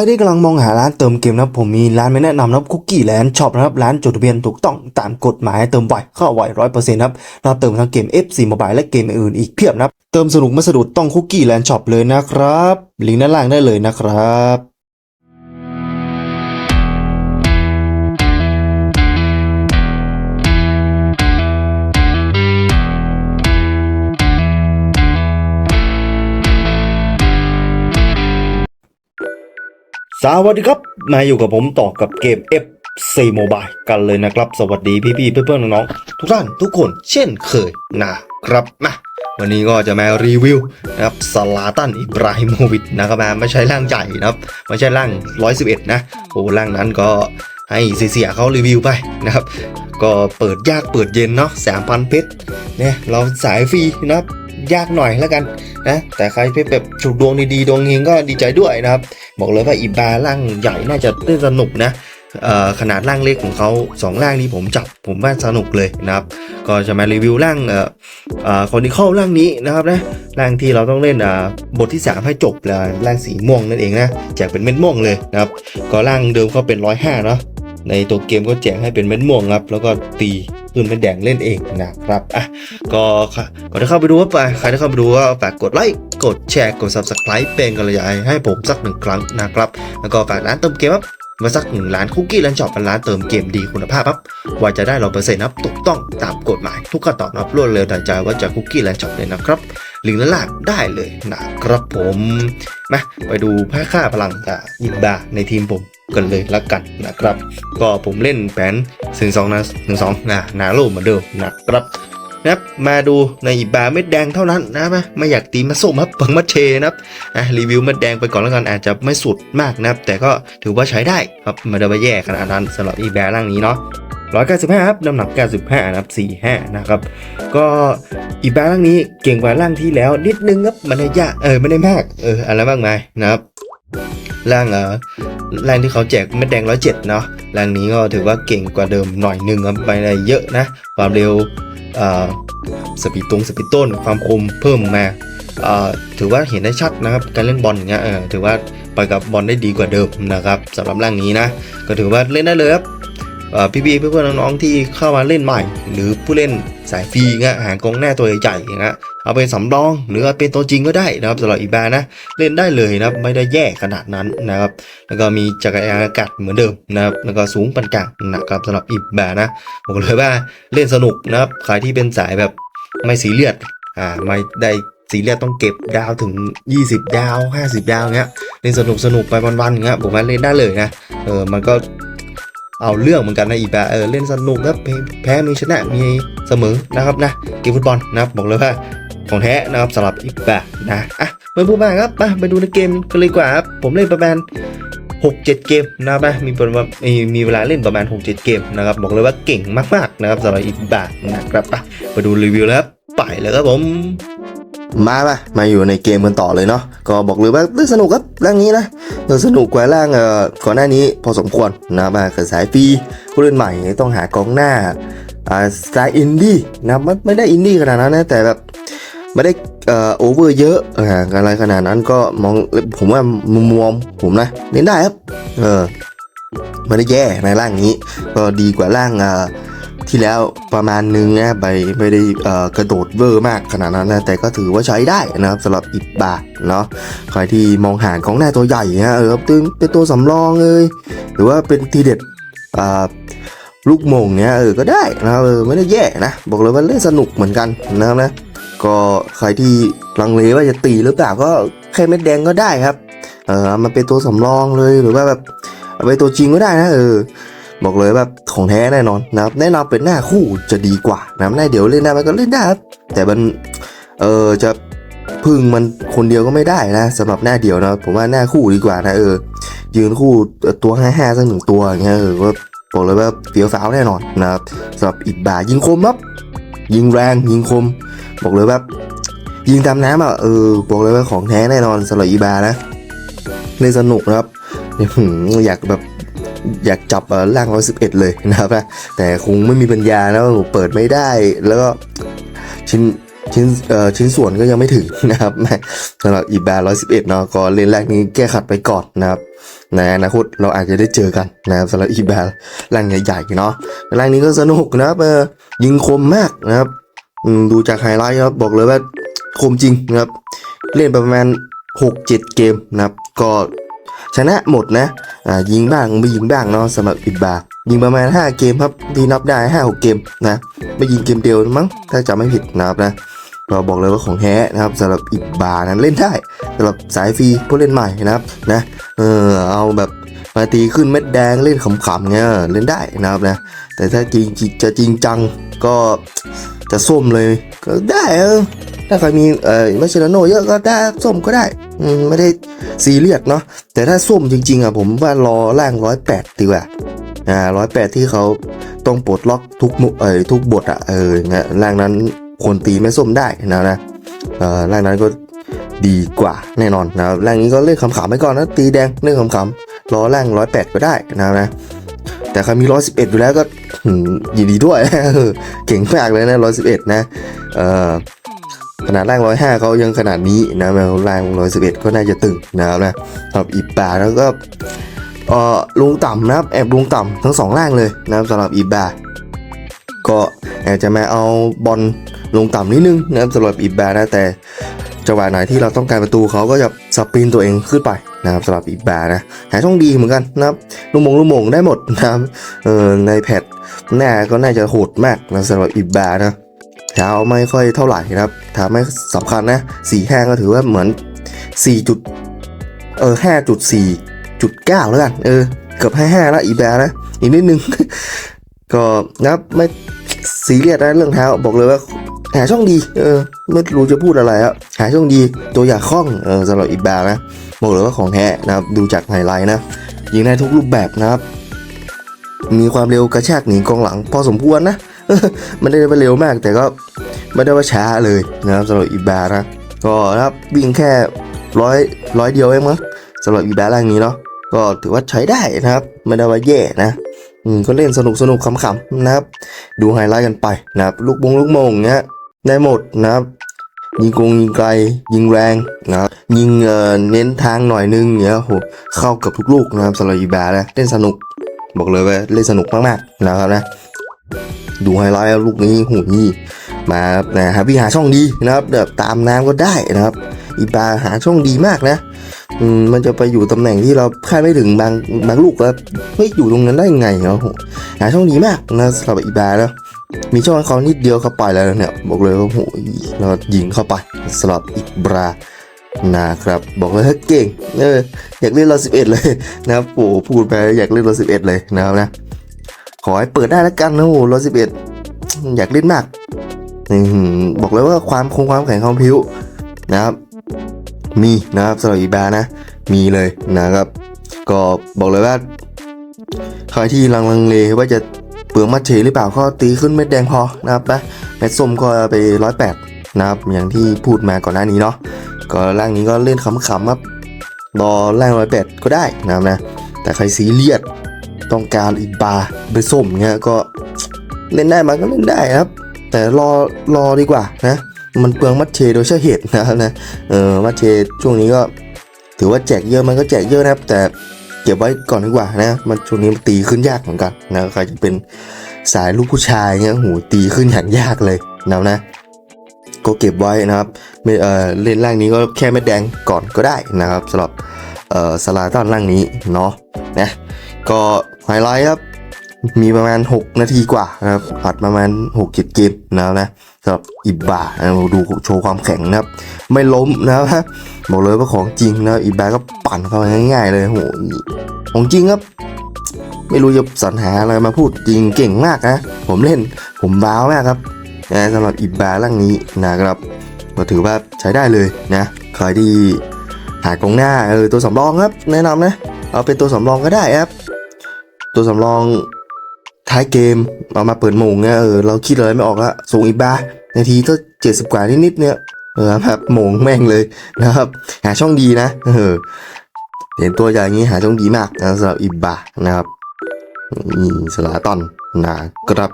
รที่กำลังมองหาร้านเติมเกมนะผมมีร้านไม่แนะนำนะบุกกี้แลนด์ช็อปนะครับร้านจดทะเบียนถูกต้องตามกฎหมายเติมไวเข้าไวร้อยเปอร์เซ็นต์ครับเราเติมทั้งเกม F4 Mobile และเกมอื่นอีกเพียบนะเติมสนุกไม่สะดุดต้องคุกกี้แลนด์ช็อปเลยนะครับลิงก์ด้านล่างได้เลยนะครับ สวัสดีครับ มาอยู่กับผมต่อกับเกม FC Mobile กันเลยนะครับ สวัสดีพี่ๆเพื่อนๆน้องๆทุกท่านทุกคนเช่นเคยนะครับมาวันนี้ก็จะมารีวิวนะครับสลาตันอิบราฮิโมวิชนะครับมาไม่ใช่ร่างใหญ่นะครับไม่ใช่ร่าง 111 นะโอ้ร่างนั้นก็ให้เสียเขารีวิวไปนะครับ ก็เปิดยากเปิดเย็นเนาะสามพันเพชรเนี่ยเราสายฟรีนะครับ ยากหน่อยแล้วกันนะแต่ใครเพชรแบบฉุกดวงดีๆดวงเฮงก็ดีใจด้วยนะครับ บอกเลยว่าอีบาร่างใหญ่น่าจะเล่นสนุกนะขนาดร่างเล็กของเขาสองร่างนี้ผมจับผมว่าสนุกเลยนะครับ ก็จะมารีวิวร่างออคอนิคอลร่างนี้นะครับนะร่างที่เราต้องเล่นบทที่ 3 ให้จบเลยร่างสีม่วงนั่นเองนะแจกเป็นเม็ดม่วงเลยนะครับ ก็ร่างเดิมเขาเป็นร้อยห้าเนาะในตัวเกมก็แจกให้เป็นเม็ดม่วงครับ แล้วก็ตี ปืนเป็นแดงเล่นเองนะครับอะก็ค่ะก่อนที่เข้าไปดูว่าไปใครที่เข้าไปดูก็ฝากกดไลค์กดแชร์กด subscribe เป็นกำลังใจให้ผมสักหนึ่งครั้งนะครับแล้วก็ฝากร้านเติมเกมครับมาสักหนึ่งร้านคุกกี้ร้านช็อปร้านเติมเกมดีคุณภาพครับว่าจะได้ร้อยเปอร์เซ็นต์ครับถูกต้องตามกฎหมายทุกขั้นตอนรับรวดเร็วทันใจว่าจะคุกกี้ร้านช็อปเลยนะครับลิงก์ด้านล่างได้เลยนะครับผมมาไปดูผ้าค่าพลังกับยินดาในทีมผม กันเลยละกันนะครับ ก็ผมเล่นแผนหนึ่งสองนะหนึ่งสองนะนาโลเหมือนเดิมนะครับนะครับมาดูในอีบาเม็ดแดงเท่านั้นนะไม่ไม่อยากตีมาส้มครับเปิงมาเชนะครับอะรีวิวเม็ดแดงไปก่อนแล้วกันอาจจะไม่สุดมากนะครับ แต่ก็ถือว่าใช้ได้ครับไมาได้ว่าแย่ขนาดนั้นสำหรับอีบาร่างนี้เนาะ195ครับน้ำหนัก 95นะครับ45นะครับก็อีบาร่างนี้เก่งกว่าร่างที่แล้วนิดนึงครับมันไม่ยากเออไม่ได้มากเอออะไรมากมายนะครับ ร่างเออร่างที่เขาแจกเม็ดแดง107เจ็ดเนาะร่างนี้ก็ถือว่าเก่งกว่าเดิมหน่อยหนึ่งครับไปได้เยอะนะ ความเร็วเอ่อสปีดตรงสปีดต้นความคมเพิ่มมาเอ่อถือว่าเห็นได้ชัดนะครับการเล่นบอลอย่างเงี้ยเออถือว่าไปกับบอลได้ดีกว่าเดิมนะครับสำหรับร่างนี้นะก็ถือว่าเล่นได้เลยครับเอ่อพี่ๆเพื่อนๆน้องๆที่เข้ามาเล่นใหม่ หรือผู้เล่นสายฟรีเงี้ยหางกองหน้าตัวใหญ่ๆเงี้ย เอาเป็นสำรองหรือเอาเป็นตัวจริงก็ได้นะครับสำหรับอีบานะเล่นได้เลยนะครับไม่ได้แย่ขนาดนั้นนะครับ แล้วก็มีจักรยานอากาศเหมือนเดิมนะครับแล้วก็สูงปานกลางนะครับสำหรับอีบานะบอกเลยว่าเล่นสนุกนะครับใครที่เป็นสายแบบไม่สีเลือดอ่าไม่ได้สีเลือดต้องเก็บดาวถึง 20 ดาว 50 ดาวเงี้ยเล่นสนุกสนุกไปวันๆเงี้ยผมว่าเล่นได้เลยนะเออมันก็เอาเรื่องเหมือนกันนะอีบาเออเล่นสนุกครับแพ้แพ้มีชนะมีเสมอนะครับนะเกมฟุตบอลนะครับบอกเลยว่า ของแท้นะครับสำหรับอีกแบบนะอะไม่พูดมากครับมาไปดูในเกมกันเลยกว่าครับผมเล่นประมาณ6-7 เกมนะครับมีประมาณมีมีเวลาเล่นประมาณ 6-7 เกมนะครับ บอกเลยว่าเก่งมากๆนะครับสำหรับอีกแบบนะครับอะมาดูรีวิวแล้วไปเลยครับผมมาปะมาอยู่ในเกมกันต่อเลยเนาะ ก็บอกเลยว่าเล่นสนุกครับร่างนี้นะเออสนุกกว่าร่างเอ่อก่อนหน้านี้พอสมควรนะมาคือสายฟรีผู้เล่นใหม่ต้องหากองหน้าอ่าสไตล์อินดี้นะไม่ไม่ได้อินดี้ขนาดนั้นนะแต่แบบ ไม่ได้เอ่อโอเวอร์เยอะอะไรขนาดนั้นก็มองผมว่ามุมมองผมนะเล่นได้ครับ เออไม่ได้แย่ในร่างนี้ ก็ดีกว่าร่างที่แล้วประมาณนึงนะไปไม่ได้กระโดดเวอร์มากขนาดนั้นนะแต่ก็ถือว่าใช้ได้นะครับสำหรับอิบบาเนาะใครที่มองหากองหน้าตัวใหญ่นะเออเป็นเป็นตัวสำรองเลยหรือว่าเป็นทีเด็ดลูกมงเนี้ยเออก็ได้นะเออไม่ได้แย่นะ บอกเลยว่าเล่นสนุกเหมือนกันนะครับนะ ก็ใครที่ลังเลว่าจะตีหรือเปล่าก็แค่เม็ดแดงก็ได้ครับ เออเอามันเป็นตัวสำรองเลยหรือว่าแบบเอาไปตัวจริงก็ได้นะเออบอกเลยแบบของแท้แน่นอนนะครับแน่นอนเป็นหน้าคู่จะดีกว่านะหน้าเดี๋ยวเล่นได้มันก็เล่นได้ครับแต่มันเออจะพึ่งมันคนเดียวก็ไม่ได้นะสำหรับหน้าเดียวนะผมว่าหน้าคู่ดีกว่านะเออยืนคู่ตัวห้าห้าสักหนึ่งตัวอย่างเงี้ยเออก็บอกเลยว่าเฟี้ยวฟ้าวแน่นอนนะครับสำหรับอิบบายิงคมครับยิงแรงยิงคม บอกเลยว่ายิงตามน้ำอะเออบอกเลยว่าของแท้แน่นอนสำหรับอีบานะเล่นสนุกนะครับอยากแบบอยากจับอ่อร่างร้อยสิบเอ็ดเลยนะครับนะแต่คงไม่มีปัญญาแล้วเปิดไม่ได้แล้วก็ชิ้นชิ้นเอ่อชิ้นส่วนก็ยังไม่ถึงนะครับสำหรับอีบาร้อยสิบเอ็ดเนาะก็เล่นแรกนี้แก้ขัดไปก่อนนะครับในอนาคตเราอาจจะได้เจอกันนะครับสำหรับอีบร์ร่างใหญ่ๆเนาะร่างนี้ก็สนุกนะครับยิงคมมากนะครับ ดูจากไฮไลท์ครับบอกเลยว่าคมจริงนะครับ เล่นประมาณ 6-7 เกมนะครับ ก็ชนะหมดนะอ่ายิงบ้างไม่ยิงบ้างเนาะสำหรับอิบายิงประมาณ 5 เกมครับที่นับได้ 5-6 เกมนะไม่ยิงเกมเดียวมั้งถ้าจำไม่ผิดนะครับนะก็บอกเลยว่าของแท้นะครับสำหรับอิบานั้นเล่นได้สำหรับสายฟรีผู้เล่นใหม่นะครับนะเออเอาแบบมาตีขึ้นเม็ดแดงเล่นขำๆเงี้ยเล่นได้นะครับนะแต่ถ้าจริงจะจริงจังก็ จะส้มเลยก็ได้เออถ้าใครมีเอ่อมาเชลโนเยอะก็ได้ส้มก็ได้อืมไม่ได้ซีเรียสเนาะแต่ถ้าส้มจริง ๆอะผมว่ารอร่างร้อยแปดดีกว่าอ่าร้อยแปดที่เขาต้องปลดล็อกทุกมุเอ่ยทุกบทอะเออเนี่ยร่างนั้นคนตีไม่ส้มได้นะนะเอ่อร่างนั้นก็ดีกว่าแน่นอนนะครับร่างนี้ก็เล่นขำๆไปก่อนนะตีแดงเล่นขำๆรอร่างร้อยแปดก็ได้นะนะ แต่ใครมีร้อยสิบเอ็ดอยู่แล้วก็ยินดีด้วย เก่งมากเลยนะร้อยสิบเอ็ดนะเอ่อขนาดล่างร้อยห้าเขายังขนาดนี้นะแมวล่างร้อยสิบเอ็ดก็น่าจะตึงนะครับนะสำหรับอีบาแล้วก็เอ่อลงต่ำนะครับ แอบลงต่ำทั้งสองล่างเลยนะครับสำหรับอีบาก็อาจจะมาเอาบอลลงต่ำนิดนึงนะครับสำหรับอีบานะแต่ จังหวะไหนที่เราต้องการประตูเขาก็จะสปรินตัวเองขึ้นไปนะครับสำหรับอีบานะหาช่องดีเหมือนกันนะครับลูมงลูมงได้หมดนะครับเออในแพทหน้าก็น่าจะโหดมากนะสำหรับอีบานะเท้าไม่ค่อยเท่าไหร่นะครับเท้าไม่สำคัญนะสี่แห้งก็ถือว่าเหมือนสี่จุดเออห้าจุดสี่จุดเก้าแล้วกันเออเกือบห้ห้าแล้วอีแบร์นะอีกนิดนึง ก็นะครับไม่ซีเรียสนะเรื่องเท้าบอกเลยว่า หาช่องดี เออ ไม่รู้จะพูดอะไรอะหาช่องดี ตัวอยาคล่อง เออสำหรับอีแบร์นะ บอกเลยว่าของแท้นะครับ ดูจากไฮไลท์นะ ยิงได้ทุกรูปแบบนะครับ มีความเร็วกระชากหนีกองหลัง พอสมควรนะ มันได้ไปเร็วมาก แต่ก็ไม่ได้ว่าช้าเลยนะครับสำหรับอีบานะ ก็นะครับวิ่งแค่ร้อยร้อยเดียวเองมั้งสำหรับอีบาร่างนี้เนาะ ก็ถือว่าใช้ได้นะครับ ไม่ได้ว่าแย่นะอืมก็เล่นสนุกสนุกขำๆนะครับ ดูไฮไลท์กันไปนะครับ ลูกบงลูกโมงเงี้ย ได้หมดนะครับ ยิงกงยิงไกล ยิงแรงนะครับยิงเอ่อเน้นทางหน่อยนึงเงี้ยโหเข้ากับทุกลูกนะครับสำหรับอีบานะเล่นสนุก บอกเลยว่าเล่นสนุกมากๆนะครับนะดูไฮไลท์ลูกนี้หูยมานะฮะพี่หาช่องดีนะครับแบบตามน้ำก็ได้นะครับ อีบาหาช่องดีมากนะอืมมันจะไปอยู่ตำแหน่งที่เราคาดไม่ถึงบางบางลูกแล้วเฮ้ยอยู่ตรงนั้นได้ยังไงเนาะหาช่องดีมากนะสำหรับอีบาแล้ว มีช่องเขานิดเดียวเข้าไปแล้วเนี่ย บอกเลยว่าโหเรายิงเข้าไปสำหรับอีบรานะครับ บอกเลยว่าเก่งเอออยากเล่นเราสิบเอ็ดเลยนะครับโอ้พูดไปอยากเล่นเราสิบเอ็ดเลยนะครับนะขอให้เปิดได้แล้วกันนะโอ้รอสิบเอ็ดอยากเล่นมากบอกเลยว่าความคงความแข็งความผิวนะครับ มีนะครับสำหรับอีบานะ มีเลยนะครับ ก็บอกเลยว่าใครที่ลังลังเลว่าจะ ลืองมัดเฉหรือเปล่าก็ตีขึ้นเม็ดแดงพอนะครับนะเม็ดส้มก็ไปร้อยแปดนะครับอย่างที่พูดมาก่อนหน้านี้เนาะก็ร่างนี้ก็เล่นขำๆครับรอร่างร้อยแปดก็ได้นะครับนะแต่ใครซีเรียสต้องการอีบาไปส้มเงี้ยก็เล่นได้มันก็เล่นได้ครับ แต่รอรอดีกว่านะมันเปลืองมัดเชโดยใช่เหตุนะครับนะเออมัดเชช่วงนี้ก็ถือว่าแจกเยอะมันก็แจกเยอะนะครับแต่ เก็บไว้ก่อนดีกว่านะ มันช่วงนี้มันตีขึ้นยากเหมือนกันนะใครจะเป็นสายลูกผู้ชายเงี้ยหูตีขึ้นอย่างยากเลยนะนะ ก็เก็บไว้นะครับเออเล่นร่างนี้ก็แค่ไม่แดงก่อนก็ได้นะครับสำหรับเออสลาตอนร่างนี้เนาะนะก็ไฮไลท์ครับ มีประมาณ 6 นาทีกว่านะครับอัดประมาณ 6 7 เกมนะครับนะสำหรับอิบาเราดูโชว์ความแข็งนะครับ ไม่ล้มนะครับบอกเลยว่าของจริงนะอิบาก็ปั่นเข้าไปง่ายๆเลยโหของจริงครับ ไม่รู้จะสรรหาอะไรมาพูดจริงเก่งมากนะ ผมเล่นผมบ้าวมากครับนะสำหรับอิบาร่างนี้นะครับก็ถือว่าใช้ได้เลยนะใครที่หากองหน้าเออตัวสำรองครับ แนะนำนะเอาเป็นตัวสำรองก็ได้ครับ ตัวสำรอง ท้ายเกมเอามาเปิดโมงเนี่ยเออเราคิดอะไรไม่ออกละส่งอีบานาทีก็เจ็ดสิบกว่านิดๆเนี่ยเออแบบโมงแม่งเลยนะครับ หาช่องดีนะเออเห็นตัวอย่างนี้หาช่องดีมากนะสำหรับอีบานะครับนี่สลาตอนนะครับ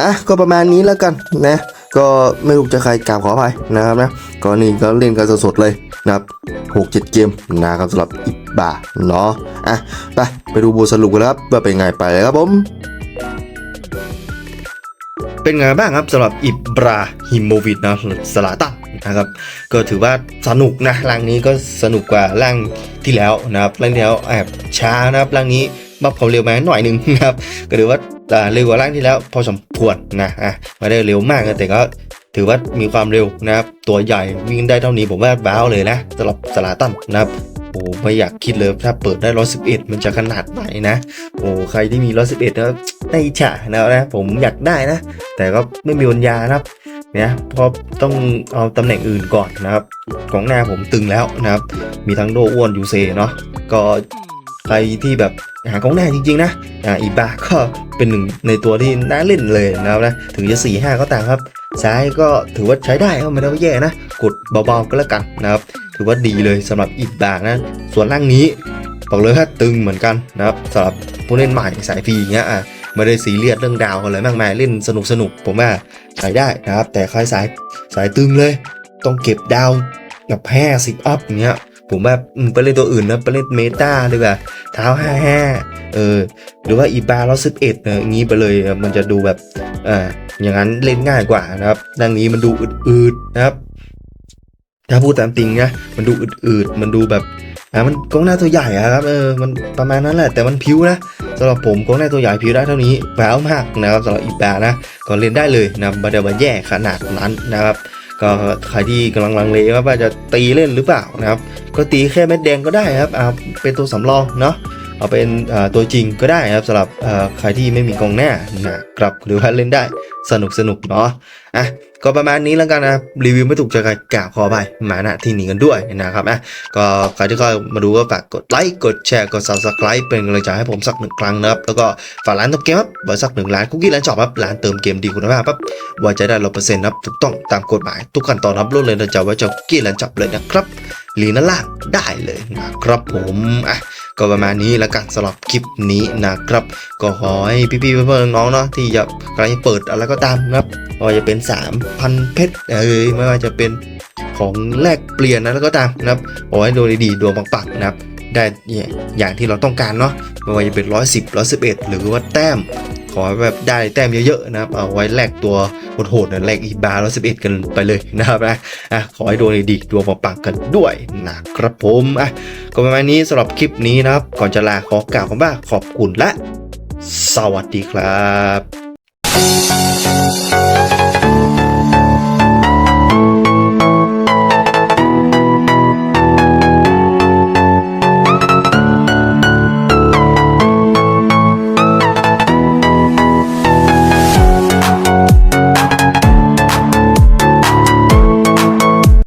อะก็ประมาณนี้แล้วกันนะก็ไม่รู้จะใครกล่าวขออภัยนะครับนะก็นี่ก็เล่นกันสดๆเลยนะครับหกเจ็ดเกมนะครับสำหรับอีบาเนาะอะไปไปดูบทสรุปกันครับว่าเป็นไงไปเลยครับผม เป็นไงบ้างครับสำหรับอิบราฮิโมวิชนะสลาตันนะครับก็ถือว่าสนุกนะร่างนี้ก็สนุกกว่าร่างที่แล้วนะครับร่างที่แล้วแอบช้านะครับร่างนี้บัฟความเร็วมาหน่อยหนึ่งนะครับก็ถือว่าอ่เร็วกว่าร่างที่แล้วพอสมควรนะอะไม่ได้เร็วมากนะแต่ก็ถือว่ามีความเร็วนะครับตัวใหญ่วิ่งได้เท่านี้ผมว่าบ้าวเลยนะสำหรับสลาตันนะครับโอ้ไม่อยากคิดเลยถ้าเปิดได้ร้อยสิบเอ็ดมันจะขนาดไหนนะ โอ้ใครที่มีร้อยสิบเอ็ดนะ ได้อิจฉานะนะผมอยากได้นะ แต่ก็ไม่มีปัญญานะครับเนี่ยเพราะต้องเอาตำแหน่งอื่นก่อนนะครับกองหน้าผมตึงแล้วนะครับ มีทั้งโดอ้วนยูเซเนาะก็ใครที่แบบหากองหน้าจริงๆนะอ่าอีบาก็เป็นหนึ่งในตัวที่น่าเล่นเลยนะครับนะถึงจะ4ี่ห้าก็ตามครับ ซ้ายก็ถือว่าใช้ได้ไม่ได้ว่าแย่นะ กดเบาๆก็แล้วกันนะครับ ถือว่าดีเลยสำหรับอีบานะ ส่วนล่างนี้บอกเลยว่าตึงเหมือนกันนะครับสำหรับผู้เล่นใหม่สายฟรีอย่างเงี้ยอะ ไม่ได้สีเรียสเรื่องดาวอะไรมากมายเล่นสนุกสนุกผมว่าใช้ได้นะครับ แต่ใครสายสายตึงเลย ต้องเก็บดาวกับแพ้สิบอัพอย่างเงี้ยผมว่าไปเล่นตัวอื่นนะไปเล่นเมตาดีกว่าเท้าห้าห้าเออหรือว่าอีบาร์ร้อยสิบเอ็ดเนอะอย่างงี้ไปเลยมันจะดูแบบอ่าอย่างนั้นเล่นง่ายกว่านะครับดังนี้มันดูอืดๆนะครับ ถ้าพูดตามจริงนะมันดูอืดๆมันดูแบบอ่ามันกองหน้าตัวใหญ่ครับเออมันประมาณนั้นแหละแต่มันพิ้วนะ สำหรับผมกองหน้าตัวใหญ่ผิวได้เท่านี้ว้าวมากนะครับสำหรับอีบานะก็เล่นได้เลยนะบาเดบาแย่ขนาดนั้นนะครับก็ใครที่กำลังลังเลว่าจะตีเล่นหรือเปล่านะครับ ก็ตีแค่เม็ดแดงก็ได้ครับเอาเป็นตัวสำรองเนาะเอาเป็นตัวจริงก็ได้ครับสำหรับใครที่ไม่มีกองหน้านะครับหรือว่าเล่นได้สนุกสนุกเนาะอะ ก็ประมาณนี้แล้วกันนะรีวิวไม่ถูกใจใครกราบขอไปมาณที่นี้กันด้วยนะครับอะก็ใครที่เข้ามาดูก็ฝากกดไลค์กดแชร์กด subscribe เป็นกำลังใจให้ผมสักหนึ่งครั้งนะครับแล้วก็ฝากร้านเติมเกมครับบริษัทหนึ่งร้านคุกกี้ร้านจอบครับร้านเติมเกมดีคุณภาพครับไว่าจะได้ร้อยเปอร์เซ็นต์ครับถูกต้องตามกฎหมาย ทุกขั้นตอนรับรวดเลยนะจ๊ะว่าจะคุกกี้ร้านจอบเลยนะครับลีน่าล่างได้เลยนะครับผมอะ ก็ประมาณนี้แล้วกันสำหรับคลิปนี้นะครับ ก็ขอให้พี่ๆเพื่อนๆน้องเนาะที่จะกำลังเปิดอะไรก็ตามนะครับไม่ว่าจะเป็น 3,000 เพชรเอ้ยไม่ว่าจะเป็นของแลกเปลี่ยนนะแล้วก็ตามนะครับขอให้ดวงดีๆดวงปังๆนะครับได้อย่างที่เราต้องการเนาะไม่ว่าจะเป็นร้อยสิบร้อยสิบเอ็ดหรือว่าแต้ม ขอแบบได้แต้มเยอะๆนะครับเอาไว้แลกตัวโหดๆนะแลกอีบาร์ร้อยสิบเอ็ดกันไปเลยนะครับนะอะขอให้ดวงดีๆดวงปังๆกันด้วยนะครับผมอะก็ประมาณนี้สำหรับคลิปนี้นะครับ ก่อนจะลาขอกล่าวคำว่าขอบคุณและ สวัสดีครับ